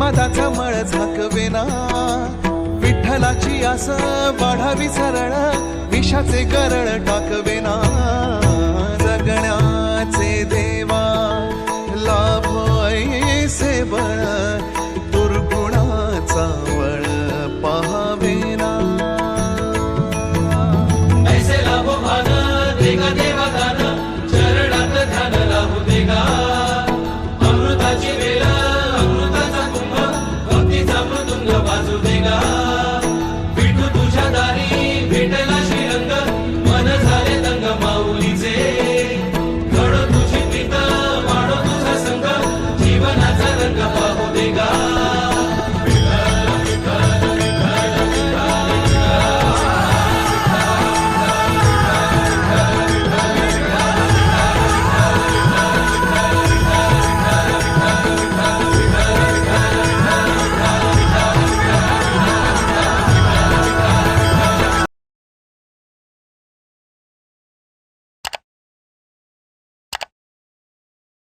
उन्मादाचा मळ झाकवेना. विठ्ठलाची आस वाढावी सरळ. विषाचे गरळ टाकवेना. Marina.